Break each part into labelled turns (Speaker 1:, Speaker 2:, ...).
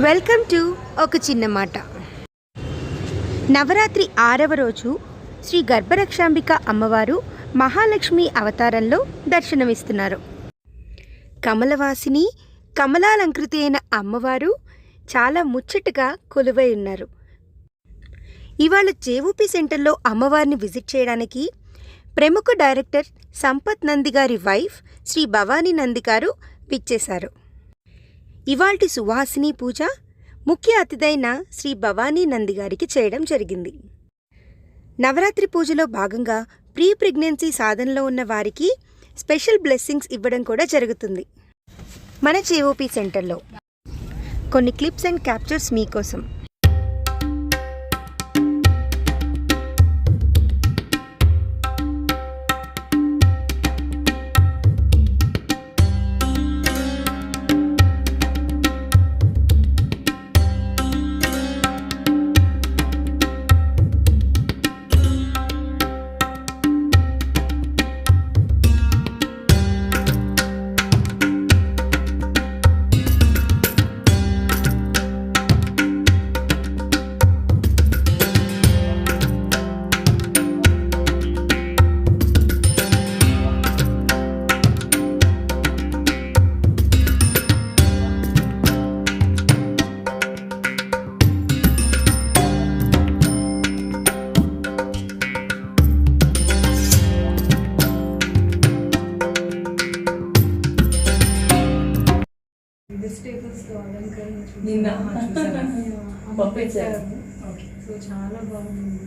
Speaker 1: Welcome to ఒక చిన్న మాట. నవరాత్రి ఆరవ రోజు శ్రీ గర్భరక్షాంబిక అమ్మవారు మహాలక్ష్మి అవతారంలో దర్శనమిస్తున్నారు. కమలవాసిని కమలాలంకృతి అయిన అమ్మవారు చాలా ముచ్చటగా కొలువై ఉన్నారు. ఇవాళ జేవూపీ సెంటర్లో అమ్మవారిని విజిట్ చేయడానికి ప్రముఖ డైరెక్టర్ సంపత్ నంది గారి వైఫ్ శ్రీ భవానీ నంది గారు విచ్చేశారు. ఇవాల్టి సువాసిని పూజ ముఖ్య అతిథైన శ్రీ భవానీ నంది గారికి చేయడం జరిగింది. నవరాత్రి పూజలో భాగంగా ప్రీ ప్రెగ్నెన్సీ సాధనలో ఉన్న వారికి స్పెషల్ బ్లెస్సింగ్స్ ఇవ్వడం కూడా జరుగుతుంది. మన జేఓపీ సెంటర్లో. కొన్ని క్లిప్స్ అండ్ క్యాప్చర్స్ మీకోసం.
Speaker 2: అలంకరణ చూసాను.
Speaker 3: నిన్న. పంపించారు. ఓకే.
Speaker 2: సో చాలా బాగుంది.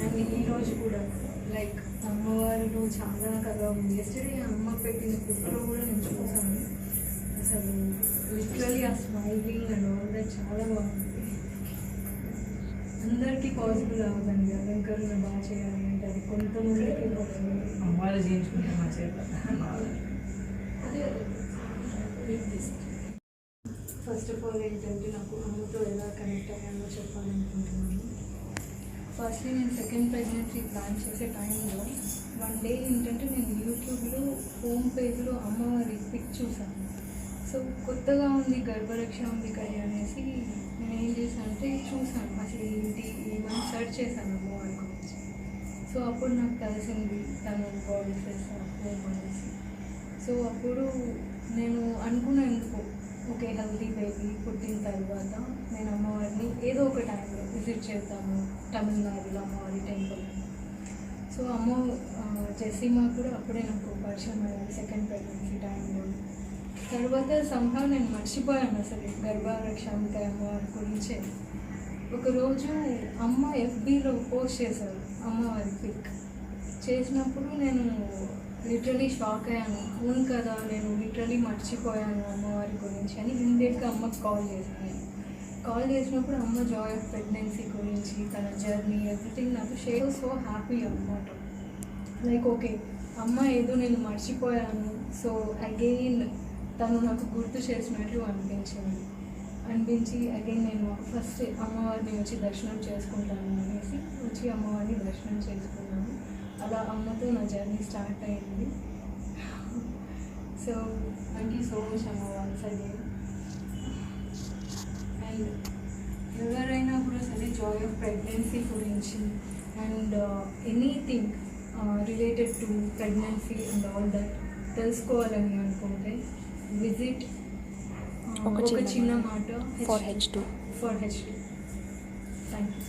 Speaker 2: అండ్ ఈ రోజు కూడా లైక్ అమ్మవారిలో చాలా కథ ఉంది. ఎస్టర్డే అమ్మ పెట్టిన ఫోటో కూడా నేను చూసాను. అసలు లిటరలీ ఆ స్మైలింగ్ అండ్ ఆల్ దట్ చాలా బాగుంది. అందరికీ పాసిబుల్ అవ్వదండి అలంకరణ బాగా చేయాలి అంటే అది కొంతమందికి పాసిబుల్
Speaker 3: అమ్మవారు చేయించుకుంటే మా చేత
Speaker 2: ఫస్ట్ ఆఫ్ ఆల్ ఏంటంటే నాకు అమ్మతో ఎలా కనెక్ట్ అయ్యానో చెప్పాలనుకుంటున్నాను. ఫస్ట్లీ నేను సెకండ్ ప్రెగ్నెన్సీ ప్లాన్ చేసే టైంలో వన్ డే ఏంటంటే నేను యూట్యూబ్లో హోమ్ పేజ్లో అమ్మవారి పిక్ చూసాను సో కొత్తగా ఉంది గర్భరక్ష ఉంది కదా అనేసి నేను ఏం చేశాను. అంటే చూసాను అసలు ఏంటి? ఏమని సెర్చ్ చేశాను అమ్మవారి గురించి. సో అప్పుడు నాకు తెలిసింది తను బాడీసెస్ హోమ్ అనేసి. సో అప్పుడు నేను అనుకున్నాను ఎందుకు ఓకే హెల్తీ బేబీ పుట్టిన తర్వాత నేను అమ్మవారిని ఏదో ఒక టైంలో విజిట్ చేద్దాము తమిళనాడులో అమ్మవారి టెంపుల్ సో అమ్మ జెసీమా కూడా అప్పుడే నాకు పరిచయం అయ్యాను సెకండ్ ప్రెగ్నెన్సీ టైంలో. తర్వాత సంభవ నేను మర్చిపోయాను అసలు గర్భరక్షాంక అమ్మవారి గురించే. ఒకరోజు అమ్మ ఎఫ్బీలో పోస్ట్ చేశారు అమ్మవారి పిక్ చేసినప్పుడు నేను లిటరలీ షాక్ అయ్యాను. అవును కదా నేను లిటరలీ మర్చిపోయాను అమ్మవారి గురించి అని ఇమ్మీడియట్గా అమ్మకి కాల్ చేశాను కాల్ చేసినప్పుడు అమ్మ జాయ్ ఆఫ్ ప్రెగ్నెన్సీ గురించి తన జర్నీ ఎవ్రీథింగ్ నాకు షేర్ సో హ్యాపీ అనమాట లైక్ ఓకే అమ్మ ఏదో నేను మర్చిపోయాను. సో అగైన్ తను నాకు గుర్తు చేసినట్లు అనిపించింది. అనిపించి అగైన్ నేను ఫస్ట్ అమ్మవారిని వచ్చి దర్శనం చేసుకుంటాను అనేసి వచ్చి అమ్మవారిని దర్శనం చేసుకున్నాను. అలా అమ్మతో నా జర్నీ స్టార్ట్ అయింది. So thank you so much అమ్మ వన్స్ అగైన్ అండ్ ఎవరైనా కూడా సరే జాయ్ ఆఫ్ ప్రెగ్నెన్సీ గురించి and anything related to pregnancy and all that తెలుసుకోవాలని అనుకుంటే విజిట్
Speaker 1: ఒక
Speaker 2: ఒక చిన్న మాట
Speaker 1: for H two
Speaker 2: for H thank you